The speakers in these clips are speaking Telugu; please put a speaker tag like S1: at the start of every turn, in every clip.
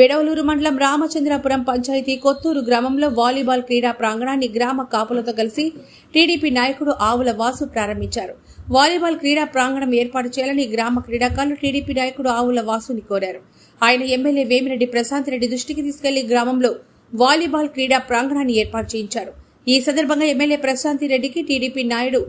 S1: వెడవలూరు మండలం రామచంద్రపురం పంచాయతీ కొత్తూరు గ్రామంలో వాలీబాల్ క్రీడా ప్రాంగణాన్ని గ్రామ కాపులతో కలిసి టీడీపీ నాయకుడు ఆవుల వాసు ప్రారంభించారు. వాలీబాల్ క్రీడా ప్రాంగణం ఏర్పాటు చేయాలని గ్రామ క్రీడాకారులు టీడీపీ నాయకుడు ఆవుల వాసుని కోరారు. ఆయన ఎమ్మెల్యే వేమిరెడ్డి ప్రశాంత్ రెడ్డి దృష్టికి తీసుకెళ్ళి గ్రామంలో వాలీబాల్ క్రీడా ప్రాంగణాన్ని ఏర్పాటు చేయించారు. ఈ సందర్భంగా ఎమ్మెల్యే ప్రశాంతి రెడ్డికి టీడీపీ నాయుడు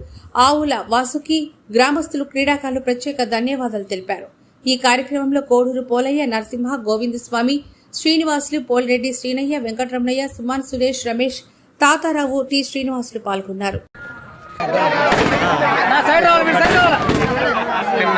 S1: ఆవుల వాసుకి గ్రామస్తులు క్రీడాకారులు ప్రత్యేక ధన్యవాదాలు తెలిపారు. ఈ కార్యక్రమంలో కోడూరు పోలయ్య నరసింహ గోవిందస్వామి శ్రీనివాసులు పోలిరెడ్డి శ్రీనయ్య వెంకటరమణయ్య సుమాన్ సురేష్ రమేష్ తాతారావు టి శ్రీనివాసులు పాల్గొన్నారు.
S2: చిన్న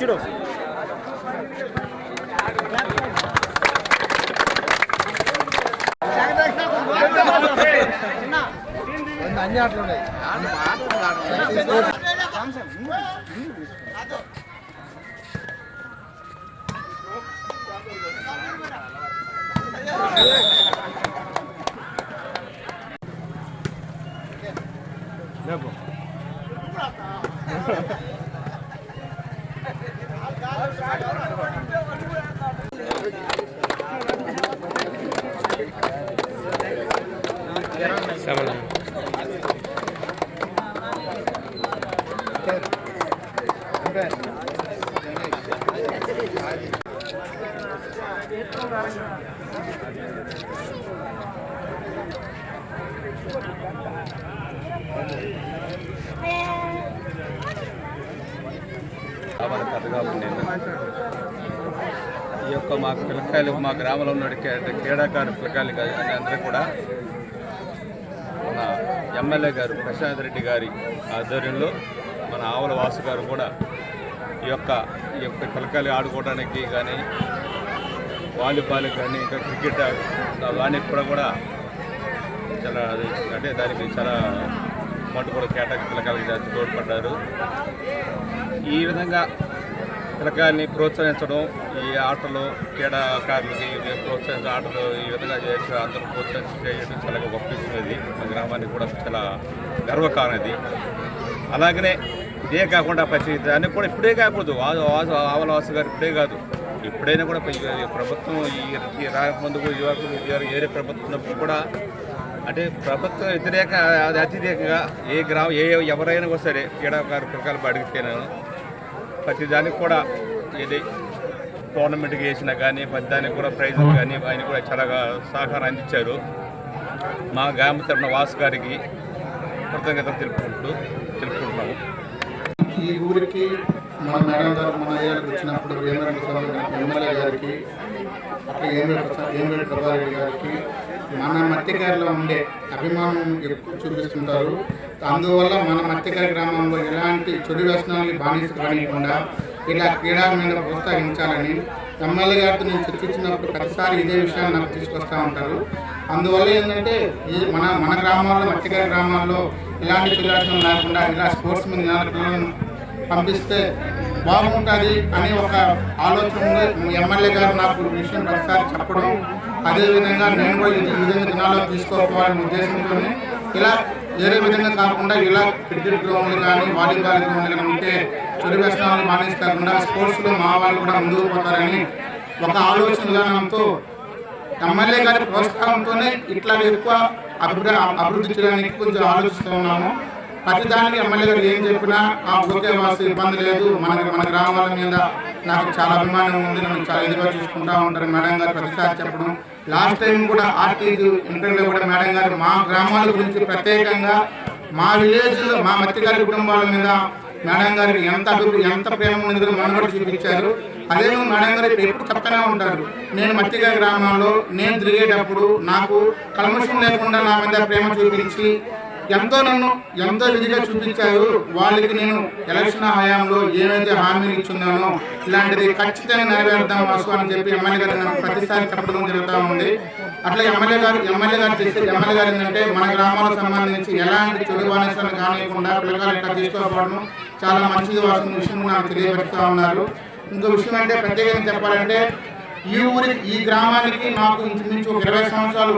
S2: చూడు. ఆటలు ఉన్నాయి చూడు సెవెన్
S3: ఈ యొక్క మా పిల్లకాయలు మా గ్రామంలో ఉన్న క్రీడాకారు పిల్లకాయలు అందరూ కూడా మన ఎమ్మెల్యే గారు ప్రశాంత్ రెడ్డి గారి ఆధ్వర్యంలో మన ఆవుల వాసు గారు కూడా ఈ యొక్క ఈ యొక్క పిల్లకాయలు ఆడుకోవడానికి కానీ వాలీబాల్ కానీ ఇంకా క్రికెట్ దానికి కూడా కూడా చాలా అంటే దానికి చాలా అమౌంట్ కూడా కేటాయించి పిల్లకాయలకి తోడ్పడ్డారు. ఈ విధంగా పిల్లకాయల్ని ప్రోత్సహించడం ఈ ఆటలు క్రీడాకారులకి ప్రోత్సహించే ఆటలు ఈ విధంగా చేసి అందరూ ప్రోత్సహించడం చాలా గొప్ప విషయం ఇది. మా గ్రామానికి కూడా చాలా గర్వకారణం ఇది. అలాగనే ఇదే కాకుండా ప్రతి దానికి కూడా ఇప్పుడే కాకూడదు. వా- వాసు ఆవలవాసు గారు ఇప్పుడే కాదు. ఎప్పుడైనా కూడా ప్రభుత్వం ఈ ఈ రాకముందుకు ఈ ఏరే ప్రభుత్వం ఉన్నప్పుడు కూడా అంటే ప్రభుత్వం వ్యతిరేక అది అతిరేకంగా ఏ గ్రామం ఏ ఎవరైనా కూడా సరే క్రీడాకారు ప్రకారం అడిగితేనే ప్రతి దానికి కూడా ఇది టోర్నమెంట్కి వేసినా కానీ ప్రతి దానికి కూడా ప్రైజులు కానీ ఆయన కూడా చాలా సహకారం అందించారు. మా గ్రామ తరఫున వాసు గారికి కృతజ్ఞతలు తెలుపుకుంటూ తెలుపుకుంటున్నాము.
S4: ఈ ఊరికి మన మేడం గారు మన అయ్యారికి వచ్చినప్పుడు వేమరెడ్డి స్వామి గారికి ఎమ్మెల్యే గారికి అట్లా ఏమిరెడ్డి ఏమిరెడ్డి ప్రభారెడ్డి గారికి మన మత్తికారిలో ఉండే అభిమానం ఎక్కువ చూపిస్తుంటారు. అందువల్ల మన మత్తికారి గ్రామంలో ఎలాంటి చెడు వ్యసనాలకి బానిస కానివ్వకుండా ఇలా క్రీడా మీద ప్రోత్సహించాలని ఎమ్మెల్యే గారితో నేను చర్చించినప్పుడు ప్రతిసారి ఇదే విషయాన్ని నాకు తీసుకొస్తూ ఉంటారు. అందువల్ల ఏంటంటే ఈ మన మన గ్రామాల్లో మత్తికారి గ్రామాల్లో ఇలాంటి చెడు వ్యసనం లేకుండా ఇలా స్పోర్ట్స్ మీద పంపిస్తే బాగుంటుంది అని ఒక ఆలోచన ఎమ్మెల్యే గారు నాకు విషయం ఒకసారి చెప్పడం. అదేవిధంగా నేను కూడా ఈ విధంగా దినాల్లో తీసుకోవాలనే ఉద్దేశంతో ఇలా వేరే విధంగా కాకుండా ఇలా క్రికెట్ గ్రౌండ్లు కానీ వాలీబాల్ గ్రౌండ్లు కానీ ఉంటే చెడు వ్యసనాలు మానేసి కాకుండా స్పోర్ట్స్లో మా వాళ్ళు కూడా ముందుకు పోతారని ఒక ఆలోచన విధానంతో ఎమ్మెల్యే గారి ప్రోత్సాహంతోనే ఇట్లా ఎక్కువ అభివృద్ధి అభివృద్ధి చేయడానికి కొంచెం ఆలోచిస్తూ ఉన్నాము. ప్రతిదానికి ఎమ్మెల్యే గారు ఏం చెప్పినా ఆ ఊరికే వాసు ఇబ్బంది లేదు. మన మన గ్రామాల మీద నాకు చాలా అభిమానం ఉంది. నన్ను చాలా ఇదిగా చూసుకుంటా ఉంటారు. మేడం గారు ప్రతిసారి చెప్పడం. లాస్ట్ టైం కూడా ఆర్టీజీ ఇంటర్వ్యూలో కూడా మేడం గారు మా గ్రామాల గురించి ప్రత్యేకంగా మా విలేజ్లో మా మత్తిగారి కుటుంబాల మీద మేడం గారికి ఎంత అభివృద్ధి ఎంత ప్రేమ ఉన్నదో మనం కూడా చూపించారు. అదే మేడం గారు ఎప్పుడు చెప్తూనే ఉంటారు. నేను మట్టిగా గ్రామంలో నేను తిరిగేటప్పుడు నాకు కల్మషం లేకుండా నా మీద ప్రేమ చూపించి ఎంతో నన్ను ఎంతో విధిగా చూపించారు. వాళ్ళకి నేను ఎలక్షన్ హయాంలో ఏవైతే హామీలు ఇచ్చున్నానో ఇలాంటిది ఖచ్చితంగా నెరవేరుద్దాం వాసు అని చెప్పి ఎమ్మెల్యే గారు నాకు ప్రతిసారి చెప్పడం జరుగుతూ ఉంది. అట్లా ఎమ్మెల్యే గారు ఎమ్మెల్యే గారు చేసే ఎమ్మెల్యే గారు ఏంటంటే మన గ్రామాలకు సంబంధించి ఎలాంటి చెడు బానిసలు కానివ్వకుండా పిల్లగాలు ఇట్లా తీసుకోకపోవడం చాలా మంచిది వాసు విషయం నాకు తెలియబెడతా ఉన్నారు. ఇంకో విషయం అంటే ప్రత్యేకంగా చెప్పాలంటే ఈ ఊరి ఈ గ్రామానికి నాకు ఇంచుమించు ఇరవై సంవత్సరాలు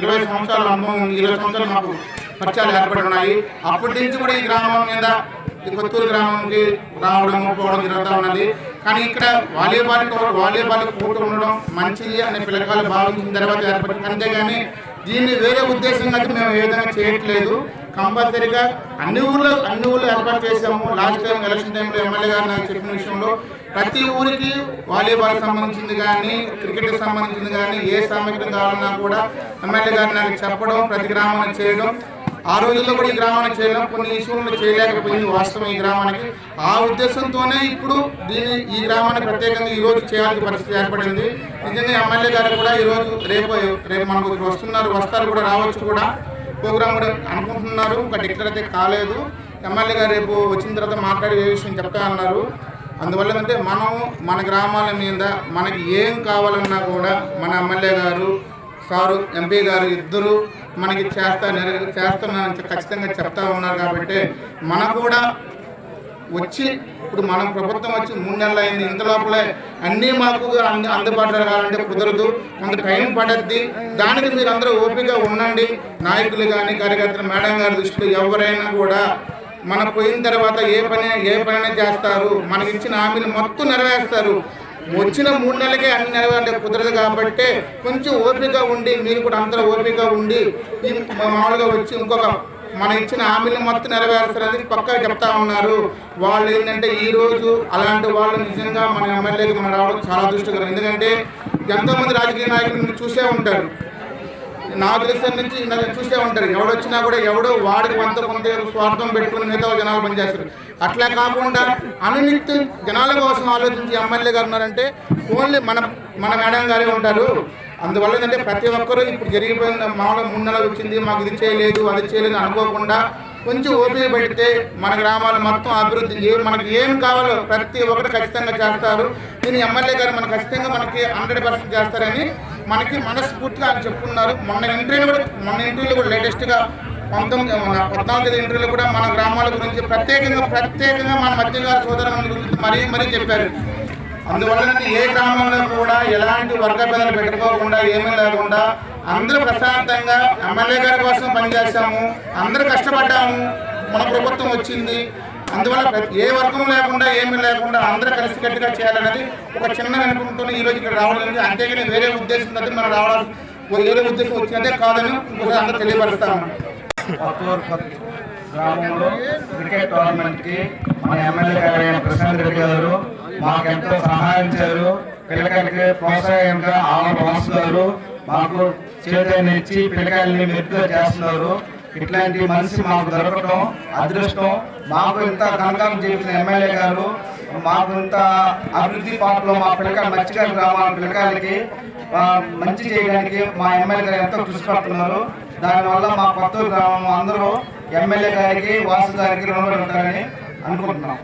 S4: ఇరవై సంవత్సరాల అనుభవం ఇరవై సంవత్సరాలు మాకు పరిచయాలు ఏర్పడి ఉన్నాయి అప్పటి నుంచి కూడా ఈ గ్రామం మీద కొత్తూరు గ్రామంకి రావడం పోవడం జరుగుతూ ఉన్నది. కానీ ఇక్కడ వాలీబాల్ వాలీబాల్ కోర్టు ఉండడం మంచిది అనే పిల్లకాయలు భావించిన తర్వాత ఏర్పడింది అంతేగాని దీన్ని వేరే ఉద్దేశంగా మేము ఏ విధంగా చేయట్లేదు. కంపల్సరీగా అన్ని ఊర్లో అన్ని ఊర్లో ఏర్పాటు చేసాము లాస్ట్ టైం ఎలక్షన్ టైంలో ఎమ్మెల్యే గారు నాకు చెప్పిన విషయంలో ప్రతి ఊరికి వాలీబాల్ సంబంధించింది కానీ క్రికెట్కి సంబంధించింది కానీ ఏ సామగ్రి కావాలన్నా కూడా ఎమ్మెల్యే గారు నాకు చెప్పడం ప్రతి గ్రామం చేయడం ఆ రోజుల్లో కూడా ఈ గ్రామానికి చేయడం కొన్ని ఇష్యూలను చేయలేకపోయింది వాస్తవం ఈ గ్రామానికి. ఆ ఉద్దేశంతోనే ఇప్పుడు దీన్ని ఈ గ్రామానికి ప్రత్యేకంగా ఈ రోజు చేయాల్సిన పరిస్థితి ఏర్పడింది. నిజంగా ఎమ్మెల్యే గారు కూడా ఈ రోజు రేపు రేపు మనకు వస్తున్నారు. వస్తారు కూడా రావచ్చు కూడా. ప్రోగ్రామ్ కూడా అనుకుంటున్నారు. ఇంకా డిక్లేర్ అయితే కాలేదు. ఎమ్మెల్యే గారు రేపు వచ్చిన తర్వాత మాట్లాడి ఏ విషయం చెప్తా అన్నారు. అందువల్ల అంటే మనం మన గ్రామాల మీద మనకి ఏం కావాలన్నా కూడా మన ఎమ్మెల్యే గారు సారు ఎంపీ గారు ఇద్దరు మనకి చేస్తా నెర చేస్తున్నారని ఖచ్చితంగా చెప్తా ఉన్నారు కాబట్టి మనకు కూడా వచ్చి ఇప్పుడు మనం ప్రభుత్వం వచ్చి మూడు నెలలు అయింది. ఇంత లోపలే అన్నీ మాకు అందు అందుబాటులో కావాలంటే కుదరదు. కొంత టైం పడద్ది. దానికి మీరు అందరూ ఓపికగా ఉండండి. నాయకులు కానీ కార్యకర్తలు మేడం గారి దృష్టిలో ఎవరైనా కూడా మన పోయిన తర్వాత ఏ పని ఏ పని చేస్తారు? మనకి ఇచ్చిన హామీలు మొత్తం నెరవేరుస్తారు. వచ్చిన మూడు నెలలకే అన్ని నెరవేరంటే కుదరదు కాబట్టి కొంచెం ఓపిక ఉండి మీరు కూడా అందరూ ఓపిక ఉండి మామూలుగా వచ్చి ఇంకొక మన ఇచ్చిన హామీలు మొత్తం నెరవేర్చాలని పక్కా చెప్తా ఉన్నారు. వాళ్ళు ఏంటంటే ఈ రోజు అలాంటి వాళ్ళు నిజంగా మన ఎమ్మెల్యేకి మనం రావడం చాలా దృష్టికరం ఎందుకంటే ఎంతోమంది రాజకీయ నాయకులు చూసే ఉంటారు. నా దేశం నుంచి చూసే ఉంటారు. ఎవడు వచ్చినా కూడా ఎవడో వాడికి వంత కొంత స్వార్థం పెట్టుకుని మిగతా జనాలు పనిచేస్తారు. అట్లా కాకుండా అనునిత్యం జనాల కోసం ఆలోచించి ఎమ్మెల్యే గారు ఉన్నారంటే ఓన్లీ మన మన మేడం గారే ఉంటారు. అందువల్ల ఏంటంటే ప్రతి ఒక్కరూ ఇప్పుడు జరిగిపోయిన మామూలుగా మూడు నెలలు వచ్చింది మాకు ఇది చేయలేదు అది చేయలేదు అనుకోకుండా కొంచెం ఓపిక పెడితే మన గ్రామాలు మొత్తం అభివృద్ధి ఏ మనకి ఏం కావాలో ప్రతి ఒక్కరు ఖచ్చితంగా చేస్తారు. దీని ఎమ్మెల్యే గారు మనకు ఖచ్చితంగా మనకి హండ్రెడ్ పర్సెంట్ చేస్తారని మనకి మనస్ఫూర్తిగా అని చెప్పుకున్నారు. మొన్న ఇంటర్వ్యూలు కూడా మొన్న ఇంటర్వ్యూలు కూడా లేటెస్ట్గా పంతొమ్మిది పద్నాలుగు తేదీ ఇంటర్వ్యూలు కూడా మన గ్రామాల గురించి ప్రత్యేకంగా ప్రత్యేకంగా మన మధ్య సోదరుల గురించి మరీ మరీ చెప్పారు. అందువల్ల ఏ గ్రామంలో కూడా ఎలాంటి వర్గ వర్గభేదాలు పెట్టుకోకుండా ఏమీ లేకుండా అందరూ ప్రశాంతంగా ఎమ్మెల్యే గారి కోసం పనిచేశాము. అందరూ కష్టపడ్డాము. మన ప్రభుత్వం వచ్చింది. అందువల్ల ఏ వర్గం లేకుండా ఏమీ లేకుండా అందరూ కలిసికట్టుగా చేయాలనేది ఒక చిన్న అనుకుంటున్న ఈ రోజు ఇక్కడ రావడం జరిగింది. అంతేగాని వేరే ఉద్దేశం అయితే మనం రావడం వేరే ఉద్దేశం వచ్చినదే కాదని అందరూ తెలియపరుస్తాము
S5: గ్రామంలో క్రికెట్ టోర్నమెంట్కి మన ఎమ్మెల్యే గారైన ప్రశాంత్ రెడ్డి గారు మాకు ఎంతో సహాయించారు పిల్లకాయలకి ప్రోత్సాహంగా ఆమె మాకు చేతనిచ్చి పిల్లకాయలని మెరుగ్గా చేస్తున్నారు. ఇట్లాంటి మనిషి మాకు దొరకటం అదృష్టం. మాకు ఇంత కనకాలం చేసిన ఎమ్మెల్యే గారు మాకు ఇంత అభివృద్ధి పాటలో మా పిల్లకాయలు మత్స్యకార గ్రామాల పిల్లకాయలకి మంచి చేయడానికి మా ఎమ్మెల్యే గారు ఎంతో కృషి పడుతున్నారు. దానివల్ల మా కొత్త గ్రామం అందరూ ఎమ్మెల్యే గారికి వాసు గారికి రుణపడి ఉంటారని అనుకుంటున్నాం.